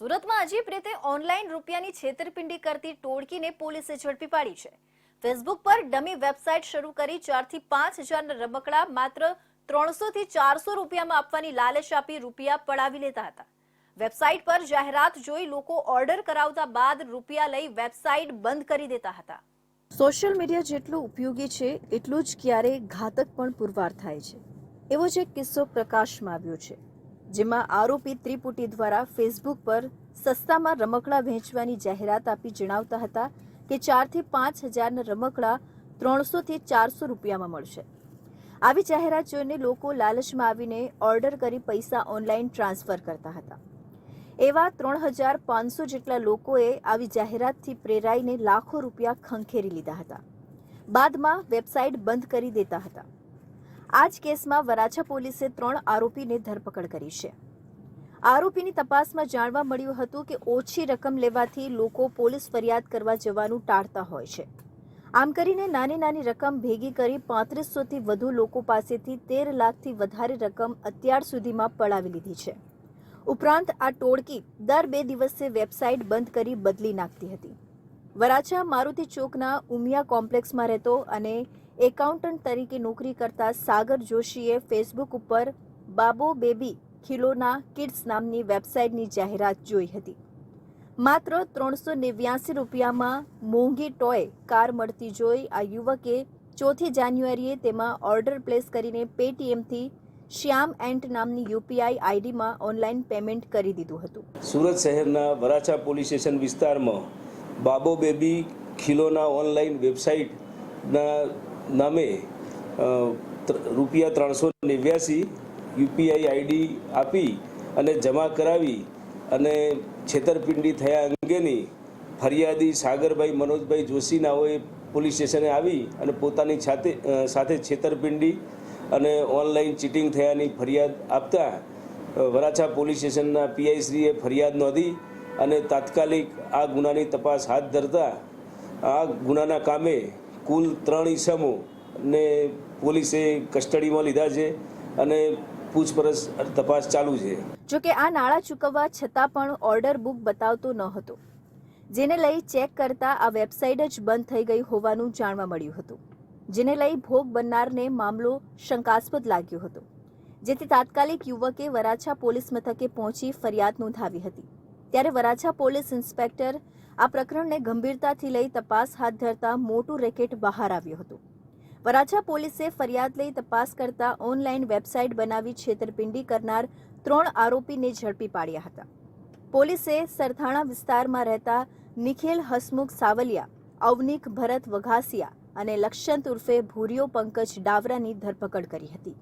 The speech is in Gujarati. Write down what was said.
સુરતમાં અજીબ રીતે ઓનલાઈન રૂપિયાની છેતરપિંડી કરતી ટોળકીને પોલીસે ઝડપી પાડી છે. ફેસબુક પર ડમી વેબસાઇટ શરૂ કરી ચારથી પાંચ હજારના રમકડા માત્ર ત્રણસો થી ચારસો રૂપિયામાં આપવાની લાલચ આપી રૂપિયા પડાવી લેતા હતા. વેબસાઇટ પર જાહેરાત જોઈ લોકો ઓર્ડર કરાવતા બાદ રૂપિયા લઈ વેબસાઇટ બંધ કરી દેતા હતા. સોશિયલ મીડિયા જેટલું ઉપયોગી છે, એટલું જ ક્યારેય ઘાતક પણ પુરવાર થાય છે. એવો જ એક કિસ્સો પ્રકાશમાં આવ્યો છે. જેમાં આરોપી ત્રિપુટી દ્વારા ફેસબુક પર સસ્તામાં રમકડા વહેંચવાની જાહેરાત આપી જણાવતા હતા કે ચારથી પાંચ હજારના રમકડા ત્રણસોથી ચારસો રૂપિયામાં મળશે. આવી જાહેરાત જોઈને લોકો લાલચમાં આવીને ઓર્ડર કરી પૈસા ઓનલાઈન ટ્રાન્સફર કરતા હતા. એવા ત્રણ હજાર પાંચસો જેટલા લોકોએ આવી જાહેરાતથી પ્રેરાઈને લાખો રૂપિયા ખંખેરી લીધા હતા. બાદમાં વેબસાઇટ બંધ કરી દેતા હતા. આ જ કેસમાં વરાછા પોલીસે ત્રણ આરોપીને ધરપકડ કરી છે. આરોપીની તપાસમાં જાણવા મળ્યું હતું કે ઓછી રકમ લેવાથી લોકો પોલીસ ફરિયાદ કરવા જવાનું ટાળતા હોય છે. આમ કરીને નાની નાની રકમ ભેગી કરી પાંત્રીસોથી વધુ લોકો પાસેથી તેર લાખથી વધારે રકમ અત્યાર સુધીમાં પડાવી લીધી છે. ઉપરાંત આ ટોળકી દર બે દિવસે વેબસાઇટ બંધ કરી બદલી નાખતી હતી. વરાછા મારુતિ ચોકના ઉમિયા કોમ્પ્લેક્સમાં રહેતો અને એકાઉન્ટન્ટ તરીકે નોકરી કરતા સાગર જોશીએ ફેસબુક ઉપર બાબો બેબી ખીલોના કિડ્સ નામની વેબસાઇટની જાહેરાત જોઈ હતી. માત્ર ત્રણસો નેવ્યાસી રૂપિયામાં મોંઘી ટોય કાર મળતી જોઈ આ યુવકે ચોથી જાન્યુઆરીએ તેમાં ઓર્ડર પ્લેસ કરીને પેટીએમથી શ્યામ એન્ટ નામની યુપીઆઈ આઈડીમાં ઓનલાઈન પેમેન્ટ કરી દીધું હતું. સુરત શહેરના વરાછા પોલીસ સ્ટેશન વિસ્તારમાં બાબો બેબી ખીલોના ઓનલાઈન વેબસાઇટના નામે રૂપિયા ત્રણસો નેવ્યાસી યુપીઆઈ આઈડી આપી અને જમા કરાવી અને છેતરપિંડી થયા અંગેની ફરિયાદી સાગરભાઈ મનોજભાઈ જોશીનાઓએ પોલીસ સ્ટેશને આવી અને પોતાની સાથે સાથે છેતરપિંડી અને ઓનલાઈન ચીટિંગ થયાની ફરિયાદ આપતા વરાછા પોલીસ સ્ટેશનના પીઆઈશ્રીએ ફરિયાદ નોંધી અને તાત્કાલિક આ ગુનાની તપાસ હાથ ધરતા, આ ગુનાના કામે કુલ ત્રણ ઈસમો ને પોલીસે કસ્ટડીમાં લીધા છે અને પૂછપરછ તપાસ ચાલુ છે. જોકે આ નાણાં ચૂકવવા છતાં પણ ઓર્ડર બુક બતાવતો ન હતો, જેને લઈ ચેક કરતા આ વેબસાઇટ જ બંધ થઈ ગઈ હોવાનું જાણવા મળ્યું હતું, જેને લઈ ભોગ બનનારને મામલો શંકાસ્પદ લાગ્યો હતો, જેથી તાત્કાલિક યુવકે વરાછા પોલીસ મથકે પહોંચી ફરિયાદ નોંધાવી હતી. ત્યારે વરાછા પોલીસ ઇન્સ્પેક્ટર આ પ્રકરણને ગંભીરતાથી લઈ તપાસ હાથ ધરતા મોટું રેકેટ બહાર આવ્યું હતું. વરાછા પોલીસે ફરિયાદ લઈ તપાસ કરતા ઓનલાઈન વેબસાઇટ બનાવી છેતરપિંડી કરનાર ત્રણ આરોપીને ઝડપી પાડ્યા હતા. પોલીસે સરથાણા વિસ્તારમાં રહેતા નિખિલ હસમુખ સાવલિયા, અવનિક ભરત વઘાસિયા અને લક્ષંત ઉર્ફે ભૂરિયો પંકજ ડાવરાની ધરપકડ કરી હતી.